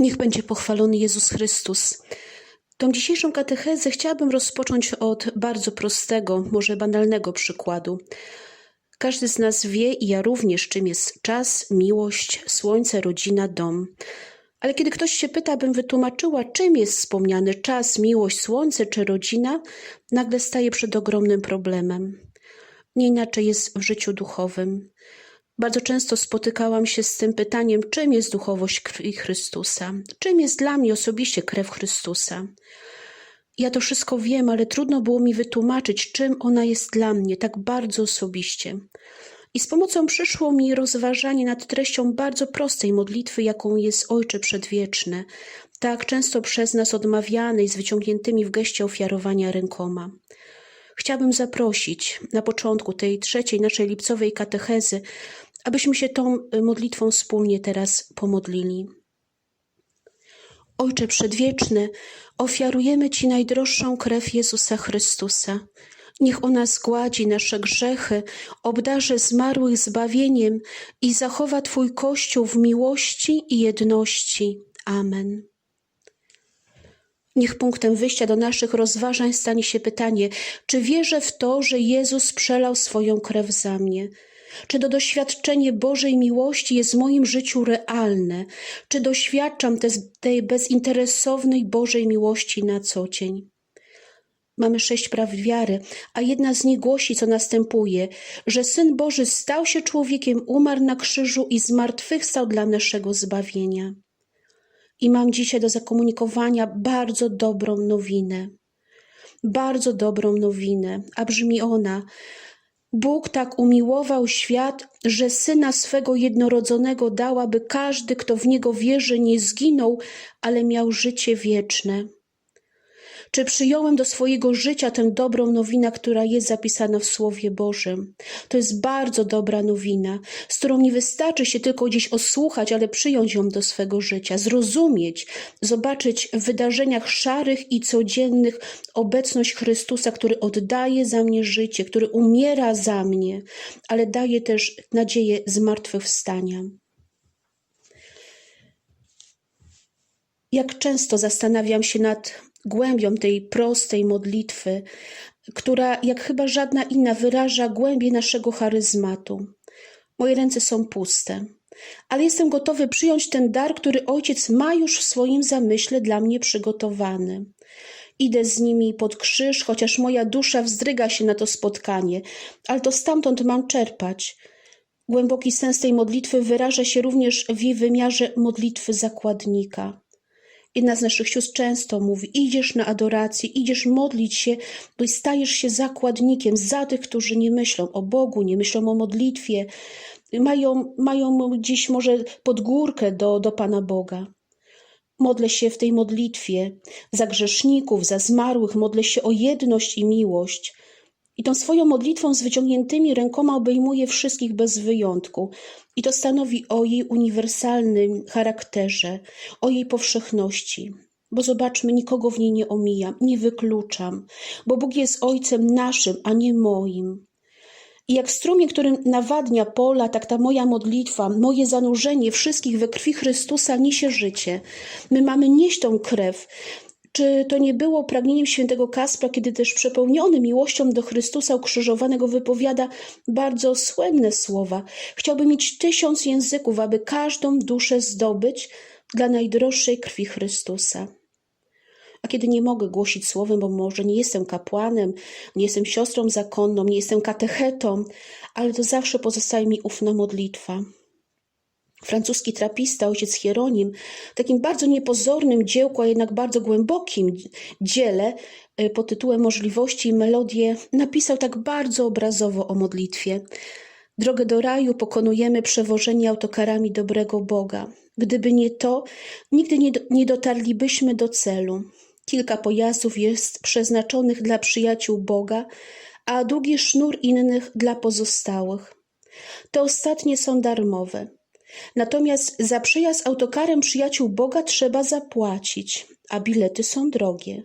Niech będzie pochwalony Jezus Chrystus. Tą dzisiejszą katechezę chciałabym rozpocząć od bardzo prostego, może banalnego przykładu. Każdy z nas wie, i ja również, czym jest czas, miłość, słońce, rodzina, dom. Ale kiedy ktoś się pyta, bym wytłumaczyła, czym jest wspomniany czas, miłość, słońce czy rodzina, nagle staje przed ogromnym problemem. Nie inaczej jest w życiu duchowym. Bardzo często spotykałam się z tym pytaniem, czym jest duchowość krwi Chrystusa? Czym jest dla mnie osobiście krew Chrystusa? Ja to wszystko wiem, ale trudno było mi wytłumaczyć, czym ona jest dla mnie tak bardzo osobiście. I z pomocą przyszło mi rozważanie nad treścią bardzo prostej modlitwy, jaką jest Ojcze Przedwieczne, tak często przez nas odmawianej z wyciągniętymi w geście ofiarowania rękoma. Chciałabym zaprosić na początku tej trzeciej naszej lipcowej katechezy, abyśmy się tą modlitwą wspólnie teraz pomodlili. Ojcze Przedwieczny, ofiarujemy Ci najdroższą krew Jezusa Chrystusa. Niech ona zgładzi nasze grzechy, obdarzy zmarłych zbawieniem i zachowa Twój Kościół w miłości i jedności. Amen. Niech punktem wyjścia do naszych rozważań stanie się pytanie, czy wierzę w to, że Jezus przelał swoją krew za mnie? Czy to doświadczenie Bożej miłości jest w moim życiu realne? Czy doświadczam te, tej bezinteresownej Bożej miłości na co dzień? Mamy sześć praw wiary, a jedna z nich głosi, co następuje, że Syn Boży stał się człowiekiem, umarł na krzyżu i zmartwychwstał dla naszego zbawienia. I mam dzisiaj do zakomunikowania bardzo dobrą nowinę. Bardzo dobrą nowinę, a brzmi ona: Bóg tak umiłował świat, że syna swego jednorodzonego dał, aby każdy, kto w niego wierzy, nie zginął, ale miał życie wieczne. Czy przyjąłem do swojego życia tę dobrą nowinę, która jest zapisana w Słowie Bożym? To jest bardzo dobra nowina, z którą nie wystarczy się tylko gdzieś osłuchać, ale przyjąć ją do swego życia, zrozumieć, zobaczyć w wydarzeniach szarych i codziennych obecność Chrystusa, który oddaje za mnie życie, który umiera za mnie, ale daje też nadzieję zmartwychwstania. Jak często zastanawiam się nad głębią tej prostej modlitwy, która jak chyba żadna inna wyraża głębię naszego charyzmatu. Moje ręce są puste, ale jestem gotowy przyjąć ten dar, który Ojciec ma już w swoim zamyśle dla mnie przygotowany. Idę z nimi pod krzyż, chociaż moja dusza wzdryga się na to spotkanie, ale to stamtąd mam czerpać. Głęboki sens tej modlitwy wyraża się również w jej wymiarze modlitwy zakładnika. Jedna z naszych sióstr często mówi: Idziesz na adorację, idziesz modlić się, bo stajesz się zakładnikiem za tych, którzy nie myślą o Bogu, nie myślą o modlitwie, mają, mają gdzieś może podgórkę do, do Pana Boga. Modlę się w tej modlitwie za grzeszników, za zmarłych, modlę się o jedność i miłość. I tą swoją modlitwą z wyciągniętymi rękoma obejmuje wszystkich bez wyjątku. I to stanowi o jej uniwersalnym charakterze, o jej powszechności. Bo zobaczmy, nikogo w niej nie omijam, nie wykluczam, bo Bóg jest Ojcem naszym, a nie moim. I jak strumień, którym nawadnia pola, tak ta moja modlitwa, moje zanurzenie wszystkich we krwi Chrystusa niesie życie. My mamy nieść tą krew. Czy to nie było pragnieniem świętego Kaspra, kiedy też przepełniony miłością do Chrystusa ukrzyżowanego wypowiada bardzo słynne słowa? Chciałby mieć tysiąc języków, aby każdą duszę zdobyć dla najdroższej krwi Chrystusa. A kiedy nie mogę głosić słowem, bo może nie jestem kapłanem, nie jestem siostrą zakonną, nie jestem katechetą, ale to zawsze pozostaje mi ufna modlitwa. Francuski trapista, ojciec Hieronim, w takim bardzo niepozornym dziełku, a jednak bardzo głębokim dziele y, pod tytułem Możliwości i melodie napisał tak bardzo obrazowo o modlitwie. Drogę do raju pokonujemy przewożeni autokarami dobrego Boga. Gdyby nie to, nigdy nie, nie dotarlibyśmy do celu. Kilka pojazdów jest przeznaczonych dla przyjaciół Boga, a długi sznur innych dla pozostałych. Te ostatnie są darmowe. Natomiast za przyjazd autokarem przyjaciół Boga trzeba zapłacić, a bilety są drogie.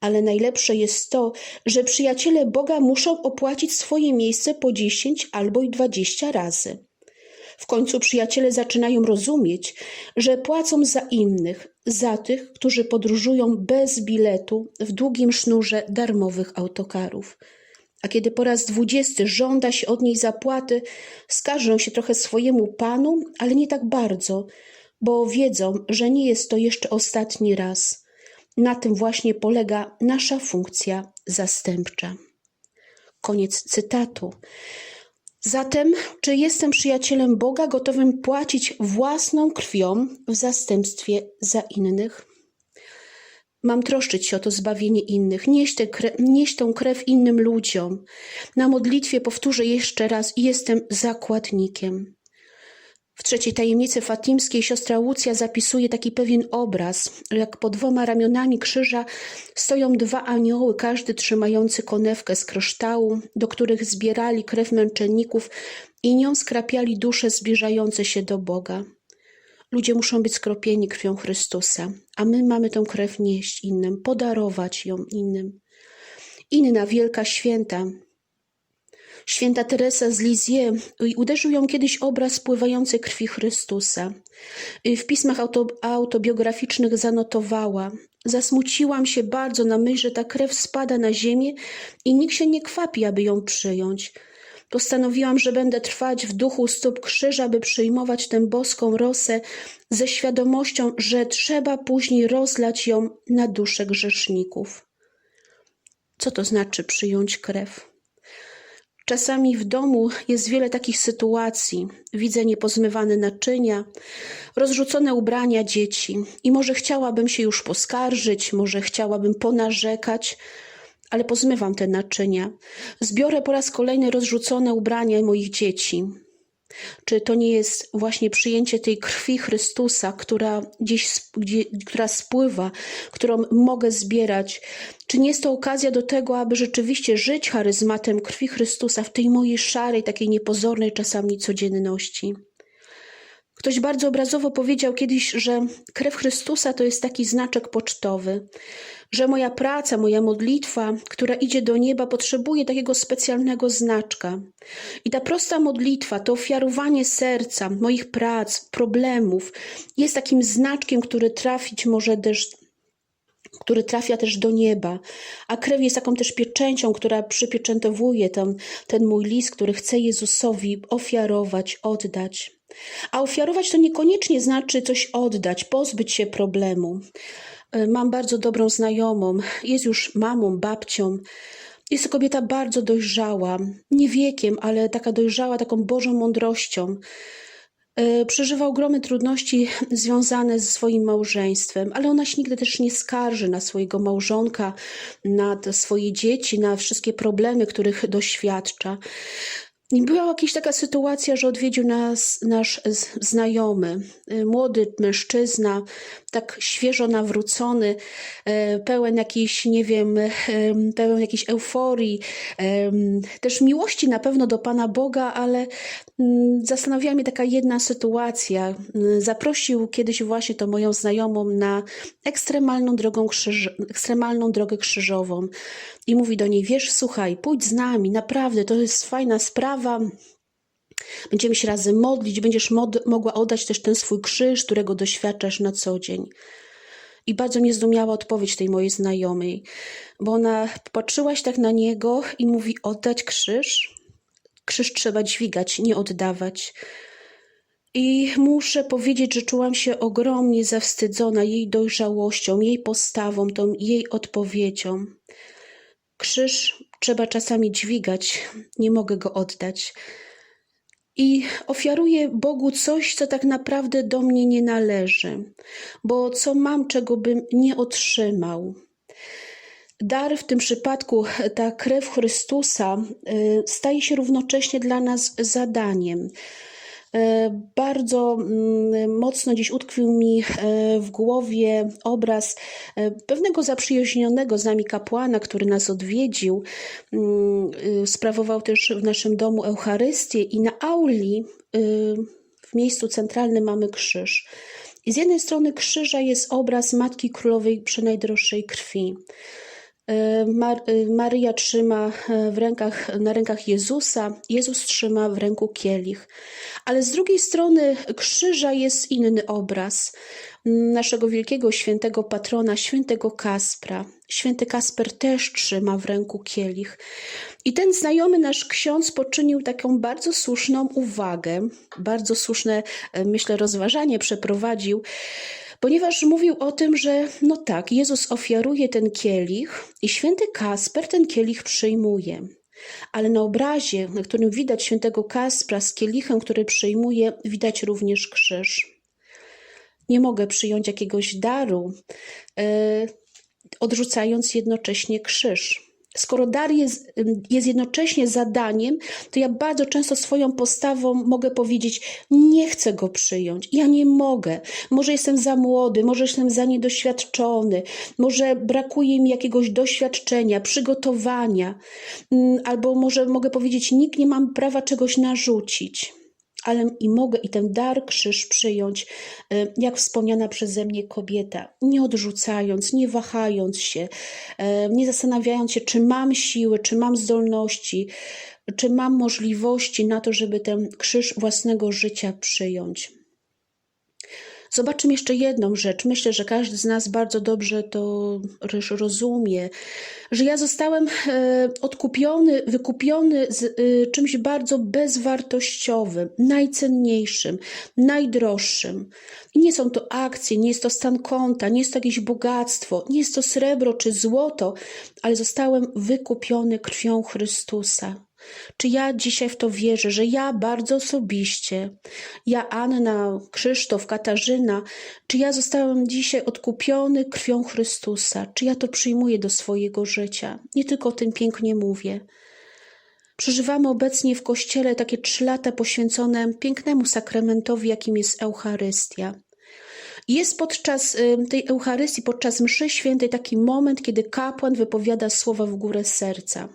Ale najlepsze jest to, że przyjaciele Boga muszą opłacić swoje miejsce po dziesięć albo i dwadzieścia razy. W końcu przyjaciele zaczynają rozumieć, że płacą za innych, za tych, którzy podróżują bez biletu w długim sznurze darmowych autokarów. A kiedy po raz dwudziesty żąda się od niej zapłaty, skarżą się trochę swojemu panu, ale nie tak bardzo, bo wiedzą, że nie jest to jeszcze ostatni raz. Na tym właśnie polega nasza funkcja zastępcza. Koniec cytatu. Zatem, czy jestem przyjacielem Boga, gotowym płacić własną krwią w zastępstwie za innych? Mam troszczyć się o to zbawienie innych, nieść, tę krew, nieść tą krew innym ludziom. Na modlitwie powtórzę jeszcze raz: jestem zakładnikiem. W trzeciej tajemnicy fatimskiej siostra Łucja zapisuje taki pewien obraz, jak pod dwoma ramionami krzyża stoją dwa anioły, każdy trzymający konewkę z kryształu, do których zbierali krew męczenników i nią skrapiali dusze zbliżające się do Boga. Ludzie muszą być skropieni krwią Chrystusa, a my mamy tę krew nieść innym, podarować ją innym. Inna wielka święta, Święta Teresa z Lisieux uderzył ją kiedyś obraz pływającej krwi Chrystusa. W pismach auto, autobiograficznych zanotowała: Zasmuciłam się bardzo na myśl, że ta krew spada na ziemię i nikt się nie kwapi, aby ją przyjąć. Postanowiłam, że będę trwać w duchu stóp krzyża, by przyjmować tę boską rosę ze świadomością, że trzeba później rozlać ją na dusze grzeszników. Co to znaczy przyjąć krew? Czasami w domu jest wiele takich sytuacji. Widzę niepozmywane naczynia, rozrzucone ubrania dzieci i może chciałabym się już poskarżyć, może chciałabym ponarzekać, ale pozmywam te naczynia. Zbiorę po raz kolejny rozrzucone ubrania moich dzieci. Czy to nie jest właśnie przyjęcie tej krwi Chrystusa, która gdzieś, gdzie, która spływa, którą mogę zbierać? Czy nie jest to okazja do tego, aby rzeczywiście żyć charyzmatem krwi Chrystusa w tej mojej szarej, takiej niepozornej czasami codzienności? Ktoś bardzo obrazowo powiedział kiedyś, że krew Chrystusa to jest taki znaczek pocztowy, że moja praca, moja modlitwa, która idzie do nieba, potrzebuje takiego specjalnego znaczka. I ta prosta modlitwa, to ofiarowanie serca, moich prac, problemów, jest takim znaczkiem, który trafić może też który trafia też do nieba, a krew jest taką też pieczęcią, która przypieczętowuje ten, ten mój list, który chcę Jezusowi ofiarować, oddać. A ofiarować to niekoniecznie znaczy coś oddać, pozbyć się problemu. E, mam bardzo dobrą znajomą, jest już mamą, babcią. Jest to kobieta bardzo dojrzała, nie wiekiem, ale taka dojrzała, taką Bożą mądrością. E, przeżywa ogromne trudności związane ze swoim małżeństwem, ale ona się nigdy też nie skarży na swojego małżonka, na swoje dzieci, na wszystkie problemy, których doświadcza. I była jakaś taka sytuacja, że odwiedził nas nasz znajomy, y, młody mężczyzna, tak świeżo nawrócony, y, pełen jakiejś, nie wiem, y, pełen jakiejś euforii, też miłości na pewno do Pana Boga, ale zastanawiała mnie taka jedna sytuacja. Zaprosił kiedyś właśnie to moją znajomą na ekstremalną, drogą krzyż, ekstremalną drogę krzyżową i mówi do niej, wiesz, słuchaj, pójdź z nami, naprawdę, to jest fajna sprawa, Będziemy się razem modlić, będziesz mod- mogła oddać też ten swój krzyż, którego doświadczasz na co dzień. I bardzo mnie zdumiała odpowiedź tej mojej znajomej, bo ona patrzyła się tak na niego i mówi: Oddać krzyż? Krzyż trzeba dźwigać, nie oddawać. I muszę powiedzieć, że czułam się ogromnie zawstydzona jej dojrzałością, jej postawą, tą jej odpowiedzią. Krzyż trzeba czasami dźwigać, nie mogę go oddać. I ofiaruję Bogu coś, co tak naprawdę do mnie nie należy, bo co mam, czego bym nie otrzymał. Dar w tym przypadku, ta krew Chrystusa, y, staje się równocześnie dla nas zadaniem. E, bardzo mm, mocno dziś utkwił mi e, w głowie obraz pewnego zaprzyjaźnionego z nami kapłana, który nas odwiedził. Sprawował też w naszym domu Eucharystię i na auli w miejscu centralnym mamy krzyż. I z jednej strony krzyża jest obraz Matki Królowej Przenajdroższej Krwi. E, Mar- e, Maryja trzyma e, w rękach, na rękach Jezusa, Jezus trzyma w ręku kielich. Ale z drugiej strony krzyża jest inny obraz naszego wielkiego świętego patrona, świętego Kaspra. Święty Kasper też trzyma w ręku kielich. I ten znajomy nasz ksiądz poczynił taką bardzo słuszną uwagę, bardzo słuszne, myślę, rozważanie przeprowadził, ponieważ mówił o tym, że no tak, Jezus ofiaruje ten kielich i święty Kasper ten kielich przyjmuje. Ale na obrazie, na którym widać świętego Kaspra z kielichem, który przyjmuje, widać również krzyż. Nie mogę przyjąć jakiegoś daru, e, odrzucając jednocześnie krzyż. Skoro dar jest, jest jednocześnie zadaniem, to ja bardzo często swoją postawą mogę powiedzieć: Nie chcę go przyjąć, ja nie mogę. Może jestem za młody, może jestem za niedoświadczony, może brakuje mi jakiegoś doświadczenia, przygotowania, albo może mogę powiedzieć: Nikt nie mam prawa czegoś narzucić ale i mogę i ten dar krzyż przyjąć, y, jak wspomniana przeze mnie kobieta, nie odrzucając, nie wahając się, y, nie zastanawiając się, czy mam siły, czy mam zdolności, czy mam możliwości na to, żeby ten krzyż własnego życia przyjąć. Zobaczmy jeszcze jedną rzecz. Myślę, że każdy z nas bardzo dobrze to rozumie, że ja zostałem e, odkupiony, wykupiony z e, czymś bardzo bezwartościowym, najcenniejszym, najdroższym. I nie są to akcje, nie jest to stan konta, nie jest to jakieś bogactwo, nie jest to srebro czy złoto, ale zostałem wykupiony krwią Chrystusa. Czy ja dzisiaj w to wierzę, że ja bardzo osobiście, ja Anna, Krzysztof, Katarzyna, czy ja zostałem dzisiaj odkupiony krwią Chrystusa? Czy ja to przyjmuję do swojego życia? Nie tylko o tym pięknie mówię. Przeżywamy obecnie w Kościele takie trzy lata poświęcone pięknemu sakramentowi, jakim jest Eucharystia. Jest podczas y, tej Eucharystii, podczas mszy świętej taki moment, kiedy kapłan wypowiada słowa w górę serca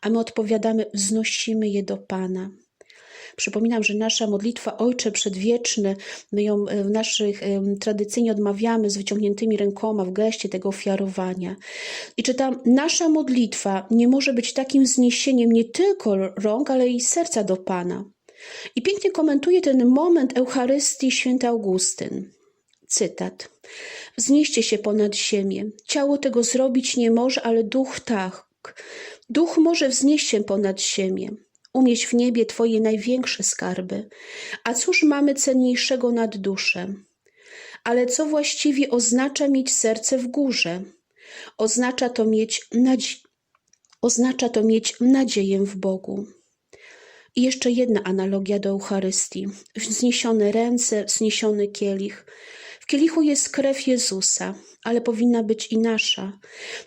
a my odpowiadamy, wznosimy je do Pana. Przypominam, że nasza modlitwa Ojcze Przedwieczny, my ją e, w naszych tradycyjnie odmawiamy z wyciągniętymi rękoma w geście tego ofiarowania. I czy ta nasza modlitwa nie może być takim wzniesieniem nie tylko rąk, ale i serca do Pana. I pięknie komentuje ten moment Eucharystii święty Augustyn. Cytat. Wznieście się ponad ziemię. Ciało tego zrobić nie może, ale duch tak. Duch może wznieść się ponad ziemię, umieść w niebie Twoje największe skarby. A cóż mamy cenniejszego nad duszę? Ale co właściwie oznacza mieć serce w górze? Oznacza to mieć, nadzie- oznacza to mieć nadzieję w Bogu. I jeszcze jedna analogia do Eucharystii. Wzniesione ręce, wzniesiony kielich. Kielichu jest krew Jezusa, ale powinna być i nasza.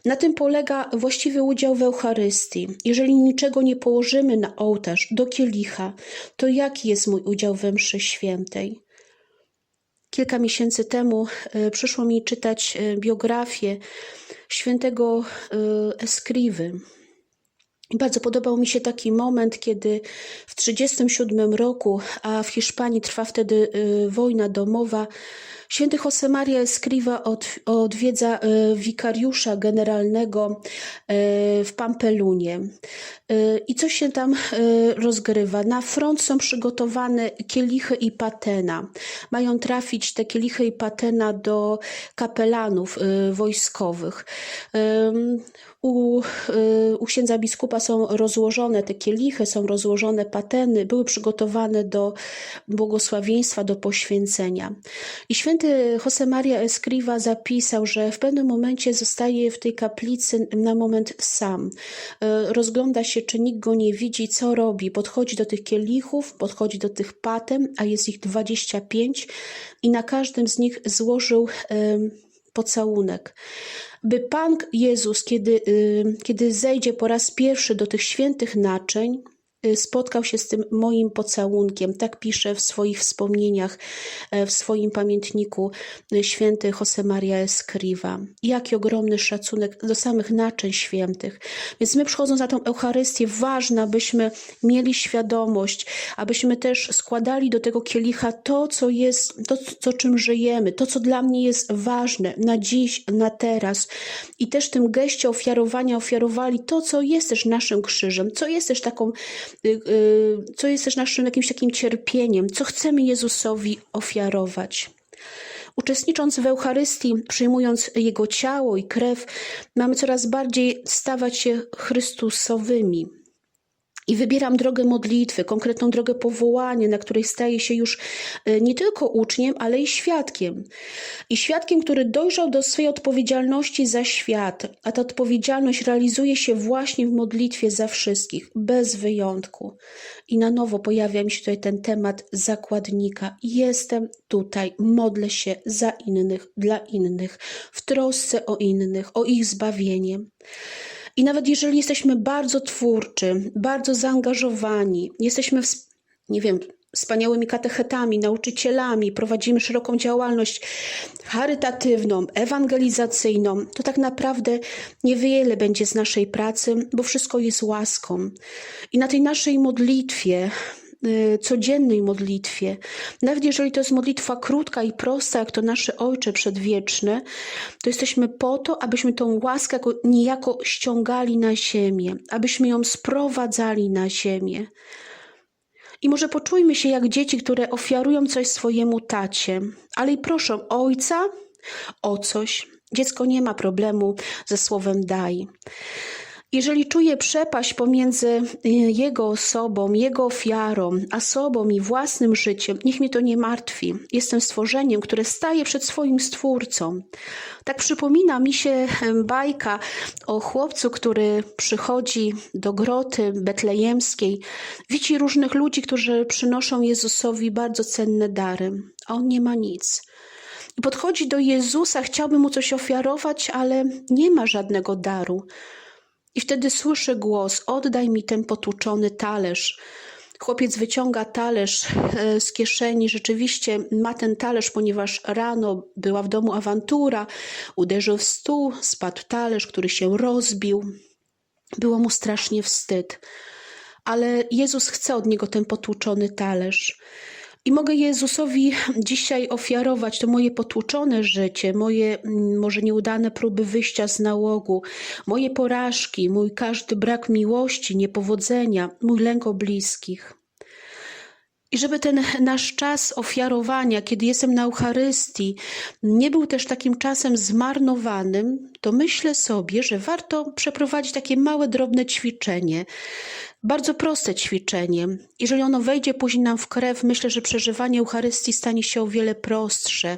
Na tym polega właściwy udział w Eucharystii. Jeżeli niczego nie położymy na ołtarz, do kielicha, to jaki jest mój udział we mszy świętej? Kilka miesięcy temu e, przyszło mi czytać e, biografię świętego e, Eskriwy. Bardzo podobał mi się taki moment, kiedy w 1937 roku, a w Hiszpanii trwa wtedy wojna domowa, Święty Josemaria Escriva od, odwiedza e, wikariusza generalnego e, w Pampelunie. E, I co się tam rozgrywa? Na front są przygotowane kielichy i patena. Mają trafić te kielichy i patena do kapelanów wojskowych. U, u księdza biskupa są rozłożone te kielichy, są rozłożone pateny, były przygotowane do błogosławieństwa, do poświęcenia. I święty Josemaria Escriva zapisał, że w pewnym momencie zostaje w tej kaplicy na moment sam. E, rozgląda się, czy nikt go nie widzi, co robi. Podchodzi do tych kielichów, podchodzi do tych patem, a jest ich 25 i na każdym z nich złożył pocałunek by Pan Jezus, kiedy, y, kiedy zejdzie po raz pierwszy do tych świętych naczyń, spotkał się z tym moim pocałunkiem. Tak pisze w swoich wspomnieniach, e, w swoim pamiętniku y, święty Josemaria Escriva. Jaki ogromny szacunek do samych naczyń świętych. Więc my przychodząc na tą Eucharystię, ważne, abyśmy mieli świadomość, abyśmy też składali do tego kielicha to, co jest, to, co czym żyjemy, to, co dla mnie jest ważne na dziś, na teraz. I też w tym geście ofiarowania ofiarowali to, co jest też naszym krzyżem, co jest też taką, y, y, co jest też naszym jakimś takim cierpieniem, co chcemy Jezusowi ofiarować. Uczestnicząc w Eucharystii, przyjmując Jego ciało i krew, mamy coraz bardziej stawać się Chrystusowymi. I wybieram drogę modlitwy, konkretną drogę powołania, na której staję się już e, nie tylko uczniem, ale i świadkiem. I świadkiem, który dojrzał do swojej odpowiedzialności za świat, a ta odpowiedzialność realizuje się właśnie w modlitwie za wszystkich, bez wyjątku. I na nowo pojawia mi się tutaj ten temat zakładnika. Jestem tutaj, modlę się za innych, dla innych, w trosce o innych, o ich zbawienie. I nawet jeżeli jesteśmy bardzo twórczy, bardzo zaangażowani, jesteśmy, w, nie wiem, wspaniałymi katechetami, nauczycielami, prowadzimy szeroką działalność charytatywną, ewangelizacyjną, to tak naprawdę niewiele będzie z naszej pracy, bo wszystko jest łaską. I na tej naszej modlitwie, codziennej modlitwie. Nawet jeżeli to jest modlitwa krótka i prosta, jak to nasze Ojcze Przedwieczne, to jesteśmy po to, abyśmy tą łaskę niejako ściągali na ziemię, abyśmy ją sprowadzali na ziemię. I może poczujmy się jak dzieci, które ofiarują coś swojemu tacie, ale i proszą ojca o coś. Dziecko nie ma problemu ze słowem daj. Jeżeli czuję przepaść pomiędzy y, Jego osobą, Jego ofiarą, a sobą i własnym życiem, niech mnie to nie martwi. Jestem stworzeniem, które staje przed swoim Stwórcą. Tak przypomina mi się bajka o chłopcu, który przychodzi do groty betlejemskiej, widzi różnych ludzi, którzy przynoszą Jezusowi bardzo cenne dary, a on nie ma nic. Podchodzi do Jezusa, chciałby mu coś ofiarować, ale nie ma żadnego daru. I wtedy słyszę głos: Oddaj mi ten potłuczony talerz. Chłopiec wyciąga talerz e, z kieszeni. Rzeczywiście ma ten talerz, ponieważ rano była w domu awantura. Uderzył w stół, spadł talerz, który się rozbił. Było mu strasznie wstyd. Ale Jezus chce od niego ten potłuczony talerz. I mogę Jezusowi dzisiaj ofiarować to moje potłuczone życie, moje mm, może nieudane próby wyjścia z nałogu, moje porażki, mój każdy brak miłości, niepowodzenia, mój lęk o bliskich. I żeby ten nasz czas ofiarowania, kiedy jestem na Eucharystii, nie był też takim czasem zmarnowanym, to myślę sobie, że warto przeprowadzić takie małe, drobne ćwiczenie. Bardzo proste ćwiczenie. Jeżeli ono wejdzie później nam w krew, myślę, że przeżywanie Eucharystii stanie się o wiele prostsze,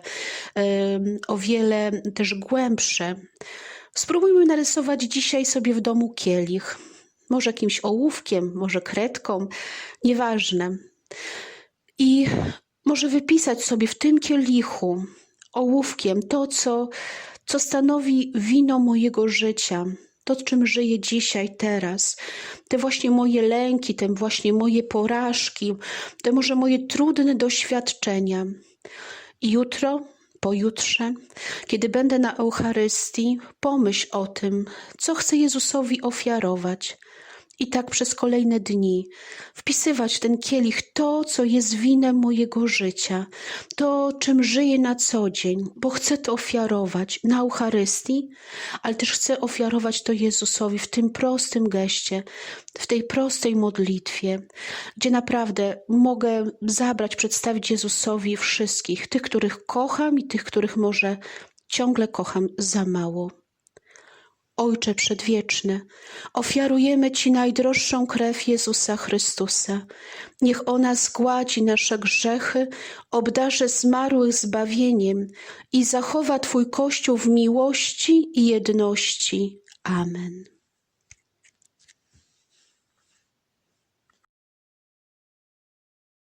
o wiele też głębsze. Spróbujmy narysować dzisiaj sobie w domu kielich. Może jakimś ołówkiem, może kredką, nieważne. I może wypisać sobie w tym kielichu ołówkiem to, co, co stanowi wino mojego życia, to, czym żyję dzisiaj, teraz, te właśnie moje lęki, te właśnie moje porażki, te może moje trudne doświadczenia. I jutro, pojutrze, kiedy będę na Eucharystii, pomyśl o tym, co chcę Jezusowi ofiarować, i tak przez kolejne dni wpisywać w ten kielich to, co jest winem mojego życia, to, czym żyję na co dzień, bo chcę to ofiarować na Eucharystii, ale też chcę ofiarować to Jezusowi w tym prostym geście, w tej prostej modlitwie, gdzie naprawdę mogę zabrać, przedstawić Jezusowi wszystkich, tych, których kocham i tych, których może ciągle kocham za mało. Ojcze Przedwieczny, ofiarujemy Ci najdroższą krew Jezusa Chrystusa. Niech ona zgładzi nasze grzechy, obdarze zmarłych zbawieniem i zachowa Twój Kościół w miłości i jedności. Amen.